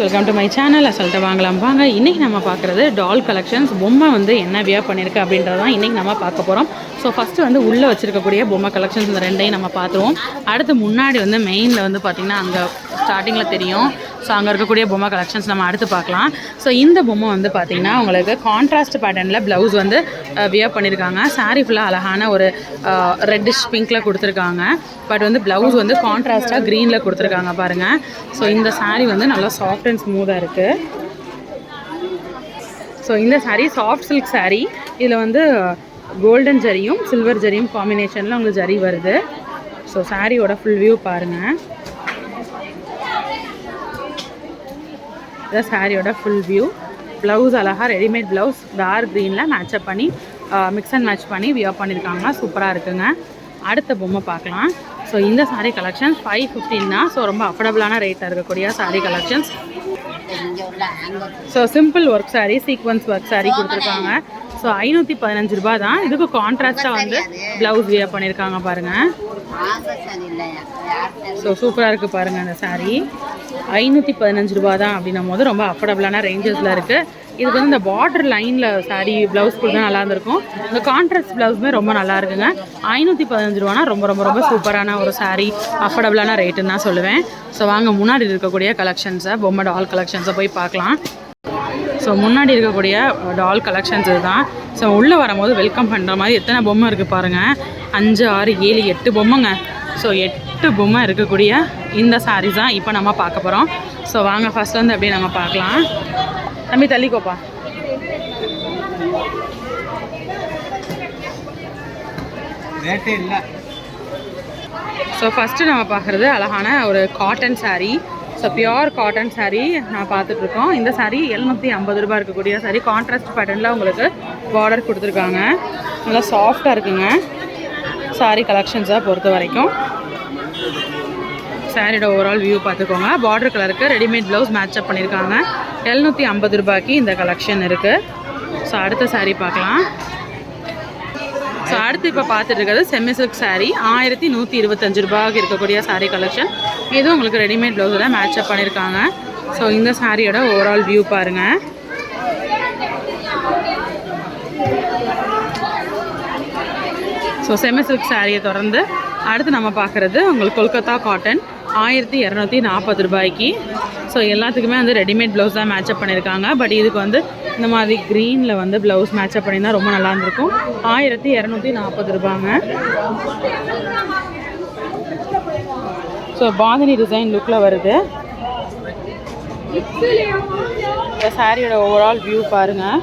Welcome to my channel அசல்ட்ட வாங்கலாம். வாங்க இன்றைக்கி நம்ம பார்க்குறது டால் கலெக்ஷன்ஸ் பொம்மை வந்து என்ன வியா பண்ணியிருக்கு அப்படின்றதான் இன்றைக்கி நம்ம பார்க்க போகிறோம் ஸோ ஃபஸ்ட்டு வந்து உள்ளே வச்சுருக்கக்கூடிய பொம்மை கலெக்ஷன்ஸ் இந்த ரெண்டையும் நம்ம பார்த்துருவோம். அடுத்து முன்னாடி வந்து மெயினில் வந்து பார்த்திங்கன்னா அங்கே ஸ்டார்டிங்கில் தெரியும். ஸோ அங்கே இருக்கக்கூடிய பொம்மை கலெக்ஷன்ஸ் நம்ம அடுத்து பார்க்கலாம். ஸோ இந்த பொம்மை வந்து பார்த்திங்கன்னா உங்களுக்கு கான்ட்ராஸ்ட் பேட்டர்னில் ப்ளவுஸ் வந்து வியர் பண்ணியிருக்காங்க saree ஃபுல்லாக அழகான ஒரு ரெட்டிஷ் பிங்க்கில் கொடுத்துருக்காங்க. பட் வந்து ப்ளவுஸ் வந்து கான்ட்ராஸ்ட்டாக க்ரீனில் கொடுத்துருக்காங்க பாருங்கள் ஸோ இந்த சாரீ வந்து நல்லா சாஃப்ட் அண்ட் ஸ்மூத்தாக இருக்குது ஸோ இந்த சாரீ சாஃப்ட் சில்க் சாரீ இதில் வந்து கோல்டன் ஜரியும் சில்வர் ஜரியும் காம்பினேஷனில் உங்களுக்கு ஜரி வருது. ஸோ சாரியோட ஃபுல் வியூ பாருங்கள் இதான் சாரியோட ஃபுல் வியூ ப்ளவுஸ் அழகாக ரெடிமேட் ப்ளவுஸ் டார்க் க்ரீனில் மேட்சப் பண்ணி மிக்ஸ் அண்ட் மேட்ச் பண்ணி வியர் பண்ணியிருக்காங்க. சூப்பராக இருக்குங்க. அடுத்த பொம்மை பார்க்கலாம். ஸோ இந்த saree கலெக்ஷன்ஸ் ஃபைவ் ஃபிஃப்டின் தான். ஸோ ரொம்ப அஃபோர்டபுளான ரேட்டில் இருக்கக்கூடிய saree collections so simple work saree sequins work saree கொடுத்துருக்காங்க. ஸோ ஐநூற்றி பதினஞ்சு ரூபாய் தான். இதுக்கு கான்ட்ராஸ்ட்டாக வந்து ப்ளவுஸ் வியர் பண்ணியிருக்காங்க பாருங்கள் ஸோ சூப்பராக இருக்குது பாருங்கள் அந்த saree. ஐநூற்றி பதினஞ்சு ரூபா தான் அப்படின்னும் போது ரொம்ப அஃபோர்டபுளான ரேஞ்சஸில் இருக்குது இதுக்கு வந்து இந்த பார்டர் லைனில் சாரீ ப்ளவுஸ் கொடுத்தா நல்லா இருந்திருக்கும். இந்த கான்ட்ராஸ்ட் ப்ளவுஸுமே ரொம்ப நல்லா இருக்குங்க. ஐநூற்றி பதினஞ்சு ரூபானா ரொம்ப ரொம்ப ரொம்ப சூப்பரான ஒரு சாரீ அஃபோர்டபுளான ரேட்டுன்னு தான் சொல்லுவேன். ஸோ வாங்க முன்னாடி இருக்கக்கூடிய கலெக்ஷன்ஸை பொம்மை டால் கலெக்ஷன்ஸை போய் பார்க்கலாம். ஸோ முன்னாடி இருக்கக்கூடிய டால் கலெக்ஷன்ஸ் இதுதான். ஸோ உள்ளே வரும்போது வெல்கம் பண்ணுற மாதிரி எத்தனை பொம்மை இருக்குது பாருங்கள் அஞ்சு ஆறு ஏழு எட்டு பொம்மைங்க. ஸோ எட்டு பொம்மை இருக்கக்கூடிய இந்த சாரீஸ் தான் இப்போ நம்ம பார்க்க போகிறோம் ஸோ வாங்க ஃபர்ஸ்ட் வந்து அப்படியே நம்ம பார்க்கலாம். தம்பி தள்ளிக்கோப்பா. ரேட்டே இல்லை. ஸோ ஃபஸ்ட்டு நம்ம பார்க்குறது அழகான ஒரு cotton saree. So pure cotton saree நான் பார்த்துட்ருக்கோம் இந்த saree எழுநூற்றி ஐம்பது ரூபாய் இருக்கக்கூடிய saree. கான்ட்ராஸ்ட் பேட்டர்னில் உங்களுக்கு பார்டர் கொடுத்துருக்காங்க. நல்லா சாஃப்டாக இருக்குங்க. Saree கலெக்ஷன்ஸை பொறுத்த வரைக்கும். சாரியோட ஓவரால் வியூ பார்த்துக்கோங்க. பார்டர் கலருக்கு ரெடிமேட் ப்ளவுஸ் மேட்சப் பண்ணியிருக்காங்க எழுநூற்றி ஐம்பது ரூபாய்க்கு இந்த கலெக்ஷன் இருக்குது ஸோ அடுத்த saree பார்க்கலாம். ஸோ அடுத்து இப்போ பார்த்துட்டு இருக்கிறது செம்மி சில்க் சாரீ ஆயிரத்தி நூற்றி இருபத்தஞ்சு ரூபாய்க்கு இருக்கக்கூடிய சாரீ கலெக்ஷன் இதுவும் உங்களுக்கு ரெடிமேட் ப்ளவுஸில் மேட்சப் பண்ணியிருக்காங்க ஸோ இந்த சாரியோட ஓவரால் வியூ பாருங்கள் ஸோ செமி சில்க் சாரியை தொடர்ந்து அடுத்து நம்ம பார்க்குறது உங்களுக்கு கொல்கத்தா காட்டன் ஆயிரத்தி இரநூத்தி நாற்பது ரூபாய்க்கு. ஸோ எல்லாத்துக்குமே வந்து ரெடிமேட் ப்ளவுஸ் தான் மேட்சப் பண்ணியிருக்காங்க. பட் இதுக்கு வந்து இந்த மாதிரி க்ரீனில் வந்து ப்ளவுஸ் மேட்சப் பண்ணியிருந்தால் ரொம்ப நல்லா இருந்திருக்கும். ஆயிரத்தி இரநூத்தி நாற்பது ரூபாங்க. ஸோ பாந்தினி டிசைன் லுக்கில் வருது. இந்த சாரியோட ஓவரால் வியூ பாருங்கள்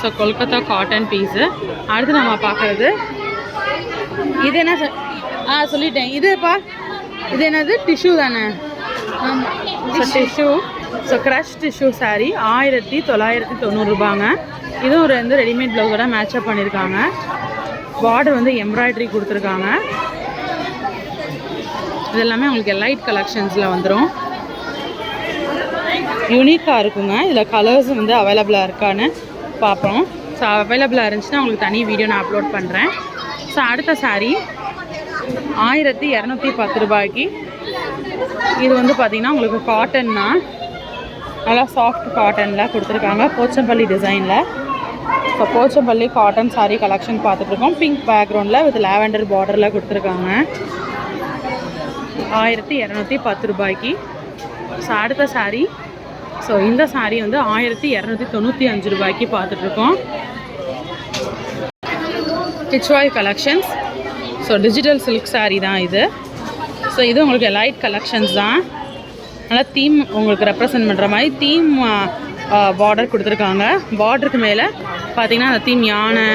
ஸோ கொல்கத்தா காட்டன் பீஸு அடுத்து நம்ம பார்க்குறது. இது என்ன ஆ சொல்லிட்டேன். இதுப்பா இது என்னது? டிஷ்யூ தானே? So tissue so crush tissue sari ஆயிரத்தி தொள்ளாயிரத்தி தொண்ணூறுபாங்க இதுவும் ஒரு வந்து ரெடிமேட் ப்ளவுஸோட மேட்சப் பண்ணியிருக்காங்க. பார்டர் வந்து எம்ப்ராய்டரி கொடுத்துருக்காங்க. இது எல்லாமே உங்களுக்கு லைட் கலெக்ஷன்ஸில் வந்துடும் யூனிக்காக இருக்குங்க. இதில் கலர்ஸ் வந்து அவைலபிளாக இருக்கான்னு. பார்ப்போம். ஸோ அவைலபிளாக இருந்துச்சுன்னா உங்களுக்கு தனி வீடியோ நான் அப்லோட் பண்ணுறேன் ஸோ அடுத்த சாரீ ஆயிரத்தி இரநூத்தி பத்து ரூபாய்க்கு. இது வந்து பார்த்திங்கன்னா உங்களுக்கு காட்டன் தான். நல்லா சாஃப்ட் காட்டனில் கொடுத்துருக்காங்க. போச்சம்பள்ளி டிசைனில் so Pochampally cotton sari collection பார்த்துட்ருக்கோம் பிங்க் பேக்ரவுண்டில் வித் லாவெண்டர் பார்டரில் கொடுத்துருக்காங்க. ஆயிரத்தி இரநூத்தி பத்து ரூபாய்க்கு. ஸோ அடுத்த சாரீ ஸோ இந்த saree வந்து ஆயிரத்தி இரநூத்தி தொண்ணூற்றி அஞ்சு ரூபாய்க்கு பார்த்துட்ருக்கோம். கிச்வாய் collections so digital silk saree தான் இது. ஸோ இது உங்களுக்கு லைட் கலெக்ஷன்ஸ் தான். நல்லா தீம் உங்களுக்கு ரெப்ரசன்ட் பண்ணுற மாதிரி தீம் பார்டர் கொடுத்துருக்காங்க. பார்டருக்கு மேலே பார்த்தீங்கன்னா அந்த தீம் யானை.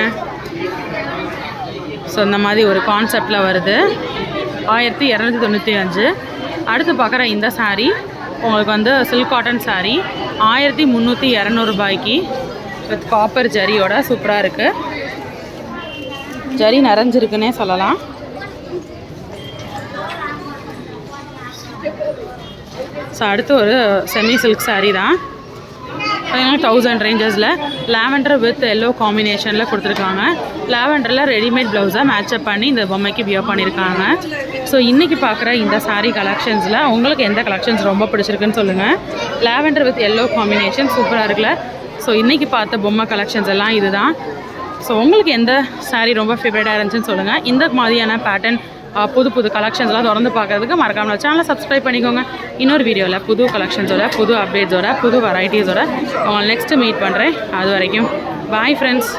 ஸோ இந்த மாதிரி ஒரு கான்செப்டில் வருது. ஆயிரத்தி இரநூத்தி தொண்ணூற்றி அஞ்சு. அடுத்து பார்க்குற இந்த சாரீ உங்களுக்கு வந்து சில்க் காட்டன் சாரீ ஆயிரத்தி முந்நூற்றி இரநூறுபாய்க்கு வித் காப்பர் ஜரியோட சூப்பராக இருக்குது ஜரி நிறைஞ்சிருக்குன்னே சொல்லலாம். ஸோ அடுத்து ஒரு செமி சில்க் சாரீ தான். பார்த்தீங்கன்னா தௌசண்ட் ரேஞ்சஸில் லாவெண்டர் வித் எல்லோ காம்பினேஷனில் கொடுத்துருக்காங்க. லாவெண்டரில் ரெடிமேட் ப்ளவுஸை மேட்சப் பண்ணி இந்த பொம்மைக்கு வியர் பண்ணியிருக்காங்க ஸோ இன்றைக்கி பார்க்குற இந்த சாரீ கலெக்ஷன்ஸில் உங்களுக்கு எந்த கலெக்ஷன்ஸ் ரொம்ப பிடிச்சிருக்குன்னு சொல்லுங்கள் லாவெண்டர் வித் எல்லோ காம்பினேஷன் சூப்பராக இருக்குல்ல. ஸோ இன்றைக்கி பார்த்த பொம்மை கலெக்ஷன்ஸ் எல்லாம் இதுதான். ஸோ உங்களுக்கு எந்த சாரீ ரொம்ப ஃபேவரட்டாக இருந்துச்சுன்னு சொல்லுங்கள் இந்த மாதிரியான பேட்டர்ன் புது புது கலெக்ஷன்ஸ்லாம் திறந்து பார்க்கறதுக்கு மறக்காம சேனலை சப்ஸ்கிரைப் பண்ணிக்கோங்க. இன்னொரு வீடியோவில் புது கலெக்ஷன்ஸோட புது அப்டேட்ஸோட புது வெரைட்டிஸோட உங்களை நெக்ஸ்ட்டு மீட் பண்ணுறேன் அது வரைக்கும் பாய் ஃப்ரெண்ட்ஸ்